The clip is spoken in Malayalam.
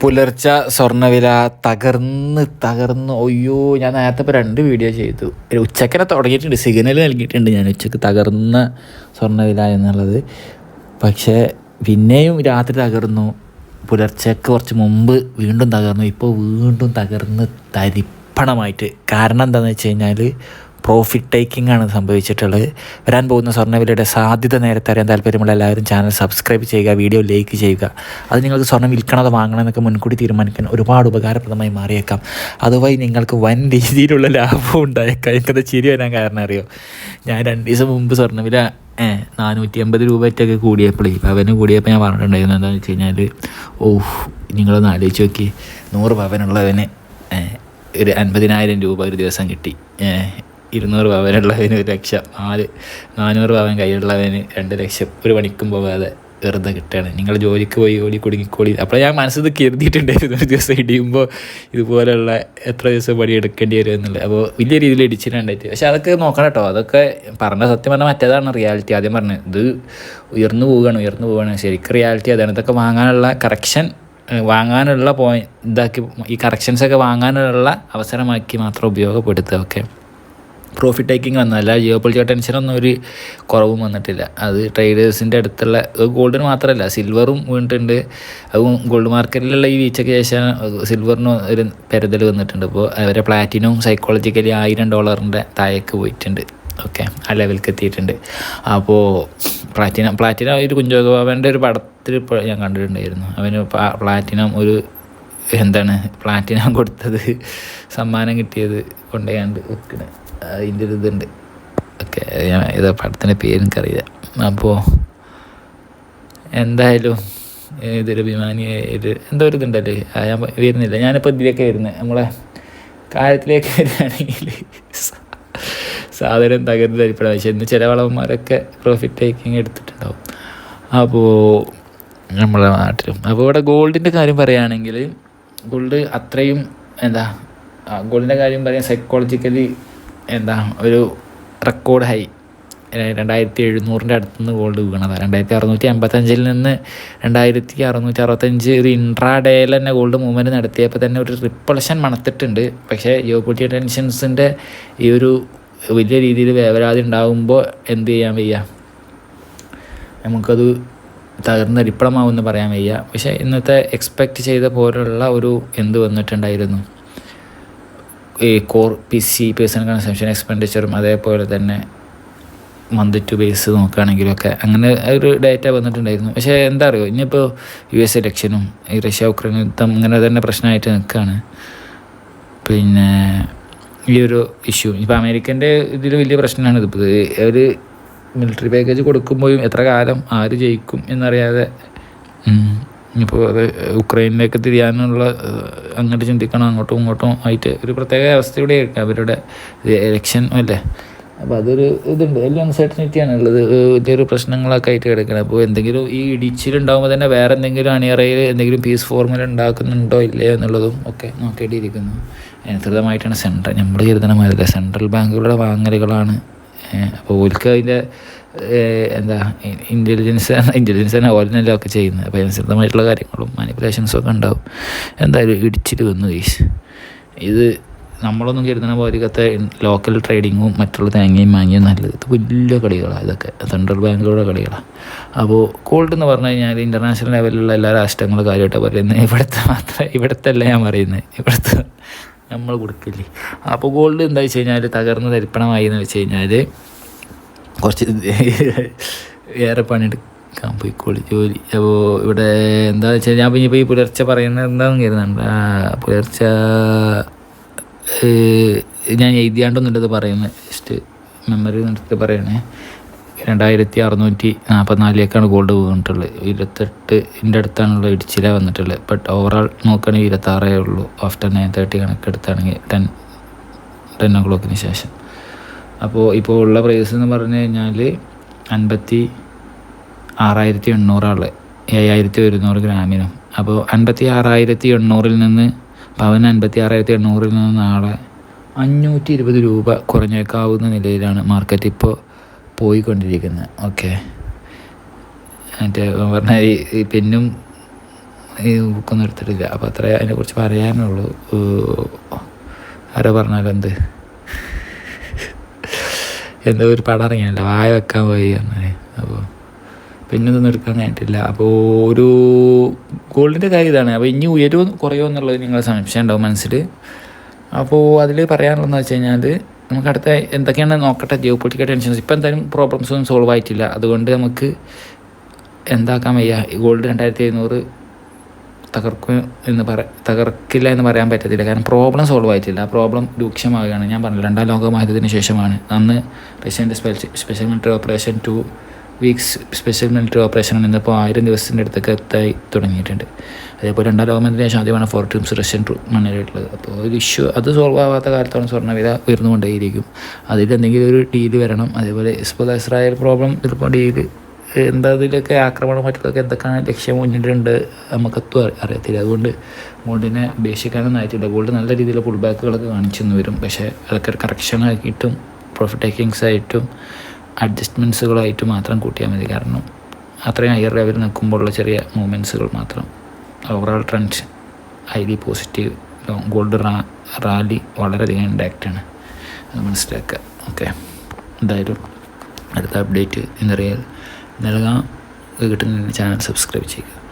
പുലർച്ചെ സ്വർണവില തകർന്ന് തകർന്ന് ഒയ്യോ ഞാൻ നേരത്തെ ഇപ്പോൾ രണ്ട് വീഡിയോ ചെയ്തു. ഒരു ഉച്ചക്കനെ തുടങ്ങിയിട്ടുണ്ട്. സിഗ്നൽ നൽകിയിട്ടുണ്ട്. ഞാൻ ഉച്ചയ്ക്ക് തകർന്ന സ്വർണവില എന്നുള്ളത്. പക്ഷേ പിന്നെയും രാത്രി തകർന്നു. പുലർച്ചയ്ക്ക് കുറച്ച് മുമ്പ് വീണ്ടും തകർന്നു. ഇപ്പോൾ വീണ്ടും തകർന്ന് തരിപ്പണമായിട്ട്. കാരണം എന്താണെന്ന് വെച്ച് കഴിഞ്ഞാൽ പ്രോഫിറ്റ് ടേക്കിംഗ് ആണ് സംഭവിച്ചിട്ടുള്ളത്. വരാൻ പോകുന്ന സ്വർണവിലയുടെ സാധ്യത നേരത്തെ അറിയാൻ താല്പര്യമുള്ള എല്ലാവരും ചാനൽ സബ്സ്ക്രൈബ് ചെയ്യുക വീഡിയോ ലൈക്ക് ചെയ്യുക. അത് നിങ്ങൾക്ക് സ്വർണം വിൽക്കണത് വാങ്ങണമെന്നൊക്കെ മുൻകൂട്ടി തീരുമാനിക്കാൻ ഒരുപാട് ഉപകാരപ്രദമായി മാറിയേക്കാം. അതുവഴി നിങ്ങൾക്ക് വൻ രീതിയിലുള്ള ലാഭം ഉണ്ടായേക്കാം. എനിക്കത് ചിരി വരാൻ കാരണം അറിയോ? ഞാൻ രണ്ട് ദിവസം മുമ്പ് സ്വർണവില നാനൂറ്റി അമ്പത് രൂപയൊക്കെ കൂടിയപ്പോഴേ പവന് കൂടിയപ്പോൾ ഞാൻ പറഞ്ഞിട്ടുണ്ടായിരുന്നു എന്താണെന്ന് വെച്ച് കഴിഞ്ഞാൽ ഓഹ് നിങ്ങളൊന്ന് ആലോചിച്ച് നോക്കി. നൂറ് പവനുള്ളവന് ഒരു അൻപതിനായിരം രൂപ ഒരു ദിവസം കിട്ടി. ഇരുന്നൂറ് പവനുള്ളവന് ഒരു ലക്ഷം. നാല് നാനൂറ് പവൻ കയ്യിലുള്ളവന് രണ്ട് ലക്ഷം. ഒരു പണിക്കും പോകാതെ വെറുതെ കിട്ടുകയാണ്. നിങ്ങൾ ജോലിക്ക് പോയി ഓടി കുടുങ്ങിക്കോളി അപ്പോൾ ഞാൻ മനസ്സിൽ കരുതിയിട്ടുണ്ടായിരുന്നു. ഒരു ദിവസം ഇടിയുമ്പോൾ ഇതുപോലെയുള്ള എത്ര ദിവസം പണി എടുക്കേണ്ടി വരും എന്നുള്ളത്. അപ്പോൾ വലിയ രീതിയിൽ ഇടിച്ചിട്ടുണ്ടായിട്ട്. പക്ഷേ അതൊക്കെ നോക്കണം കേട്ടോ. അതൊക്കെ പറഞ്ഞ സത്യം പറഞ്ഞാൽ മറ്റേതാണ് റിയാലിറ്റി. ആദ്യം പറഞ്ഞത് ഇത് ഉയർന്നു പോവുകയാണ് ഉയർന്നു പോവുകയാണ്. ശരിക്കും റിയാലിറ്റി അതാണ്. ഇതൊക്കെ വാങ്ങാനുള്ള കറക്ഷൻ വാങ്ങാനുള്ള പോയിന്റ് ഇതാക്കി ഈ കറക്ഷൻസൊക്കെ വാങ്ങാനുള്ള അവസരമാക്കി മാത്രം ഉപയോഗപ്പെടുത്തുക. ഓക്കെ? പ്രോഫിറ്റ് ടേക്കിംഗ് വന്നതല്ല. ജിയോ പൊളിറ്റിക്കൽ ടെൻഷനൊന്നും ഒരു കുറവും വന്നിട്ടില്ല. അത് ട്രേഡേഴ്സിന്റെ അടുത്തുള്ള ഗോൾഡിന് മാത്രമല്ല സിൽവറും വീണിട്ടുണ്ട്. അതും ഗോൾഡ് മാർക്കറ്റിലുള്ള ഈ വീഴ്ചയ്ക്ക് ശേഷം സിൽവറിന് ഒരു പെരുതൽ വന്നിട്ടുണ്ട്. അപ്പോൾ അവരെ പ്ലാറ്റിനവും സൈക്കോളജിക്കലി ആയിരം ഡോളറിന്റെ താഴേക്ക് പോയിട്ടുണ്ട്. ഓക്കെ ആ ലെവലിലേക്ക് എത്തിയിട്ടുണ്ട്. അപ്പോൾ പ്ലാറ്റിനം പ്ലാറ്റിനം ഒരു കുഞ്ചോഗബാബന്റെ ഒരു പടത്തിൽ ഞാൻ കണ്ടിട്ടുണ്ടായിരുന്നു. അവന് പ്ലാറ്റിനം ഒരു എന്താണ് പ്ലാറ്റിനം കൊടുത്തത് സമ്മാനം കിട്ടിയത് കൊണ്ടുപോയാണ്ട് വെക്കണേ അതിന്റെ ഒരു ഇതുണ്ട്. ഓക്കെ ഞാൻ ഏതാ പടത്തിന്റെ പേര് എനിക്കറിയാം അപ്പോൾ എന്തായാലും ഇതൊരു അഭിമാനി ഒരു എന്തോ ഒരു ഇതുണ്ടല്ലേ? ഞാൻ വരുന്നില്ല. ഞാനിപ്പോൾ ഇതിലേക്ക് വരുന്നത് നമ്മളെ കാര്യത്തിലേക്ക് വരികയാണെങ്കിൽ സാധനം തകർന്ന് തരിപ്പെടാം. പക്ഷേ ഇന്ന് ചില വളവന്മാരൊക്കെ പ്രോഫിറ്റ് ടേക്കിങ് എടുത്തിട്ടുണ്ടാവും. അപ്പോൾ നമ്മളെ നാട്ടിലും. അപ്പോൾ ഇവിടെ ഗോൾഡിന്റെ കാര്യം പറയുകയാണെങ്കിൽ ഗോൾഡ് അത്രയും എന്താ ഗോൾഡിന്റെ കാര്യം പറയാൻ സൈക്കോളജിക്കലി എന്താ ഒരു റെക്കോർഡ് ഹൈ രണ്ടായിരത്തി എഴുന്നൂറിന്റെ അടുത്തുനിന്ന് ഗോൾഡ് വീണതാണ് രണ്ടായിരത്തി അറുന്നൂറ്റി അമ്പത്തഞ്ചിൽ നിന്ന് രണ്ടായിരത്തി അറുന്നൂറ്റി അറുപത്തഞ്ച് ഒരു ഇൻട്രാ ഡേയിൽ തന്നെ ഗോൾഡ് മൂവ്മെന്റ് നടത്തിയപ്പോൾ തന്നെ ഒരു റിപ്പൾഷൻ മണത്തിട്ടുണ്ട്. പക്ഷേ ജിയോപൊളിറ്റിക്കൽ ടെൻഷൻസിന്റെ ഈ ഒരു വലിയ രീതിയിൽ വേവരാതി ഉണ്ടാകുമ്പോൾ എന്ത് ചെയ്യാൻ വയ്യ? നമുക്കത് തകർന്ന റിപ്പളമാവുമെന്ന് പറയാൻ വയ്യ. പക്ഷേ ഇന്നത്തെ എക്സ്പെക്റ്റ് ചെയ്ത പോലുള്ള ഒരു എന്ത് വന്നിട്ടുണ്ടായിരുന്നു? ഈ core P C personal consumption എക്സ്പെൻഡിച്ചറും അതേപോലെ തന്നെ മന്ത് ടു ബേസ് നോക്കുകയാണെങ്കിലൊക്കെ അങ്ങനെ ഒരു ഡേറ്റ വന്നിട്ടുണ്ടായിരുന്നു. പക്ഷേ എന്താ അറിയോ ഇനിയിപ്പോൾ യു എസ് ഇലക്ഷനും ഈ റഷ്യ ഉക്രൈൻ യുദ്ധം ഇങ്ങനെ തന്നെ പ്രശ്നമായിട്ട് നിൽക്കുകയാണ്. പിന്നെ ഈ ഒരു ഇഷ്യൂ ഇപ്പോൾ അമേരിക്കന്റെ ഇതിൽ വലിയ പ്രശ്നമാണ് ഇതിപ്പോൾ ഒരു മിലിറ്ററി പാക്കേജ് കൊടുക്കുമ്പോഴും എത്ര കാലം ആര് ജയിക്കും എന്നറിയാതെ ഇപ്പോൾ അത് ഉക്രൈനിലേക്ക് തിരിയാനുള്ള അങ്ങോട്ട് ചിന്തിക്കണം അങ്ങോട്ടും ഇങ്ങോട്ടും ആയിട്ട് ഒരു പ്രത്യേക അവസ്ഥയുടെ അവരുടെ ഇലക്ഷൻ അല്ലേ? അപ്പോൾ അതൊരു ഇതുണ്ട്. വലിയ അൺസർട്ടനിറ്റിയാണ് ഉള്ളത്. വലിയൊരു പ്രശ്നങ്ങളൊക്കെ ആയിട്ട് കിടക്കണം. അപ്പോൾ എന്തെങ്കിലും ഈ ഇടിച്ചിലുണ്ടാകുമ്പോൾ തന്നെ വേറെ എന്തെങ്കിലും അണിയറയിൽ എന്തെങ്കിലും പീസ് ഫോർമുല ഉണ്ടാക്കുന്നുണ്ടോ ഇല്ലയോ എന്നുള്ളതും ഒക്കെ നോക്കേണ്ടിയിരിക്കുന്നു. അനുസൃതമായിട്ടാണ് സെൻട്രൽ നമ്മൾ കരുതണ സെൻട്രൽ ബാങ്കുകളുടെ വാങ്ങലുകളാണ് അപ്പോൾ ഓൽക്ക് അതിന്റെ എന്താ ഇന്റലിജൻസ് ഇന്റലിജൻസ് തന്നെ ഓലിനല്ല ഒക്കെ ചെയ്യുന്നത്. അപ്പോൾ അനുസൃതമായിട്ടുള്ള കാര്യങ്ങളും മാനിപ്പുലേഷൻസും ഒക്കെ ഉണ്ടാവും. എന്തായാലും ഇടിച്ചിട്ട് വന്നു ഗീസ് ഇത് നമ്മളൊന്നും കരുതുന്ന പോലെയൊക്കെ ലോക്കൽ ട്രേഡിങ്ങും മറ്റുള്ള തേങ്ങയും മാങ്ങിയും നല്ലത്. ഇത് വലിയ കളികളാണ് ഇതൊക്കെ. സെൻട്രൽ ബാങ്കുകളുടെ കളികളാണ് അപ്പോൾ ഗോൾഡ് എന്ന് പറഞ്ഞു കഴിഞ്ഞാൽ ഇന്റർനാഷണൽ ലെവലിലുള്ള എല്ലാ രാഷ്ട്രങ്ങളും കാര്യമായിട്ട് പറയുന്നത് ഇവിടുത്തെ മാത്രമേ ഇവിടുത്തെ അല്ല ഞാൻ പറയുന്നത്. ഇവിടുത്തെ നമ്മൾ കൊടുക്കില്ലേ? അപ്പോൾ ഗോൾഡ് എന്താ വെച്ച് കഴിഞ്ഞാൽ തകർന്ന് തരിപ്പണമായി എന്ന് വെച്ച് കഴിഞ്ഞാൽ കുറച്ച് ഏറെ പണിയെടുക്കാൻ പോയിക്കോളി ജോലി. അപ്പോൾ ഇവിടെ എന്താ വെച്ചാൽ ഞാൻ ഇപ്പോൾ ഈ പുലർച്ചെ പറയുന്നത് എന്താണെന്ന് കരുതുന്നുണ്ട് പുലർച്ചെ ഞാൻ എഴുതിയാണ്ടൊന്നുള്ളത് പറയുന്നത്. ജസ്റ്റ് മെമ്മറി നടത്തി പറയണേ. രണ്ടായിരത്തി അറുന്നൂറ്റി നാൽപ്പത്തിനാലിലേക്കാണ് ഗോൾഡ് വീണിട്ടുള്ളത് ഇരുപത്തെട്ടിന്റെ അടുത്താണുള്ള ഇടിച്ചില വന്നിട്ടുള്ളത്. ബട്ട് ഓവറോൾ നോക്കുകയാണെങ്കിൽ ഇരുപത്താറേ ഉള്ളൂ. ആഫ്റ്റർ നയൻ തേർട്ടി കണക്കെടുത്താണെങ്കിൽ ടെൻ ടെൻ ഒ ക്ലോക്കിന് ശേഷം. അപ്പോൾ ഇപ്പോൾ ഉള്ള പ്രൈസ് എന്ന് പറഞ്ഞു കഴിഞ്ഞാൽ അൻപത്തി ആറായിരത്തി എണ്ണൂറാണ് ഏഴായിരത്തി ഒരുന്നൂറ് ഗ്രാമിനും. അപ്പോൾ അൻപത്തി ആറായിരത്തി എണ്ണൂറിൽ നിന്ന് പവൻ അൻപത്തി ആറായിരത്തി എണ്ണൂറിൽ നിന്ന് നാളെ അഞ്ഞൂറ്റി ഇരുപത് രൂപ കുറഞ്ഞേക്കാവുന്ന നിലയിലാണ് മാർക്കറ്റ് ഇപ്പോൾ പോയിക്കൊണ്ടിരിക്കുന്നത്. ഓക്കെ മറ്റേ പറഞ്ഞാൽ ഈ പെന്നും ഈ ബുക്കൊന്നും എടുത്തിട്ടില്ല. അപ്പോൾ അത്രേ അതിനെക്കുറിച്ച് പറയാനുള്ളൂ. ആരോ പറഞ്ഞാലും എന്ത് എന്തോ ഒരു പടം ഇറങ്ങിയല്ലോ വായ വെക്കാൻ പോയി അങ്ങനെ അപ്പോൾ പിന്നെ ഒന്നും എടുക്കാൻ കഴിഞ്ഞിട്ടില്ല. അപ്പോൾ ഒരു ഗോൾഡിന്റെ കാര്യം ഇതാണ്. അപ്പോൾ ഇനി ഉയരുമോ കുറയോ എന്നുള്ളത് നിങ്ങൾ സംശയം ഉണ്ടാവും മനസ്സിൽ അപ്പോൾ അതിൽ പറയാനുള്ളതെന്ന് വെച്ച് കഴിഞ്ഞാൽ നമുക്ക് അടുത്ത എന്തൊക്കെയാണ് നോക്കട്ടെ ജിയോ പൊളിറ്റിക്കൽ ടെൻഷൻസ് ഇപ്പം എന്തായാലും പ്രോബ്ലംസ് ഒന്നും സോൾവ് ആയിട്ടില്ല. അതുകൊണ്ട് നമുക്ക് എന്താക്കാൻ വയ്യ? ഗോൾഡ് രണ്ടായിരത്തി എഴുന്നൂറ് തകർക്കും എന്ന് പറ തകർക്കില്ല എന്ന് പറയാൻ പറ്റത്തില്ല. കാരണം പ്രോബ്ലം സോൾവ് ആയിട്ടില്ല. ആ പ്രോബ്ലം രൂക്ഷമാവുകയാണ്. ഞാൻ പറഞ്ഞു രണ്ടാം ലോകമായതിനു ശേഷമാണ്. അന്ന് റഷ്യന്റെ special special military operation two weeks special military operation ഇന്നിപ്പോൾ ആയിരം ദിവസത്തിന്റെ അടുത്തൊക്കെ എത്തായി തുടങ്ങിയിട്ടുണ്ട്. അതേപോലെ രണ്ടാം ലോകമഹായുദ്ധത്തിന് ശേഷം ആദ്യമാണ് ഫോർ ടീംസ് റഷ്യൻ മണ്ണിലായിട്ടുള്ളത് അപ്പോൾ ഒരു ഇഷ്യൂ അത് സോൾവ് ആവാത്ത കാലത്താണ് സ്വർണവില ഉയർന്നുകൊണ്ടേയിരിക്കും. അതിൽ എന്തെങ്കിലും ഒരു ഡീൽ വരണം. അതേപോലെ ഇപ്പോൾ ഇസ്രായേൽ പ്രോബ്ലം ചിലപ്പോൾ ഡീൽ എന്താ ഇതിലൊക്കെ ആക്രമണം മറ്റുള്ളതൊക്കെ എന്തൊക്കെയാണ് ലക്ഷ്യം മുന്നിട്ടുണ്ട് നമുക്കത്തും അറി- അറിയത്തില്ല. അതുകൊണ്ട് ഗോൾഡിനെ ഉപേക്ഷിക്കാനൊന്നും ആയിട്ടില്ല ഗോൾഡ് നല്ല രീതിയിൽ പുൾ ബാക്കുകളൊക്കെ കാണിച്ചെന്ന് വരും. പക്ഷേ അതൊക്കെ കറക്ഷൻ ആക്കിയിട്ടും പ്രോഫിറ്റ് ടേക്കിങ്സ് ആയിട്ടും അഡ്ജസ്റ്റ്മെന്റ്സുകളായിട്ട് മാത്രം കൂട്ടിയാൽ മതി. കാരണം അത്രയും ഹയർ ലെവലിൽ നിൽക്കുമ്പോഴുള്ള ചെറിയ മൂവ്മെന്റ്സുകൾ മാത്രം overall trend highly positive gold റാ റാലി വളരെയധികം ഇമ്പാക്റ്റാണ് അത് മനസ്സിലാക്കുക. ഓക്കെ എന്തായാലും അടുത്ത അപ്ഡേറ്റ് എന്നറിയാൽ നൽകാം. കിട്ടുന്ന ചാനൽ സബ്സ്ക്രൈബ് ചെയ്യുക.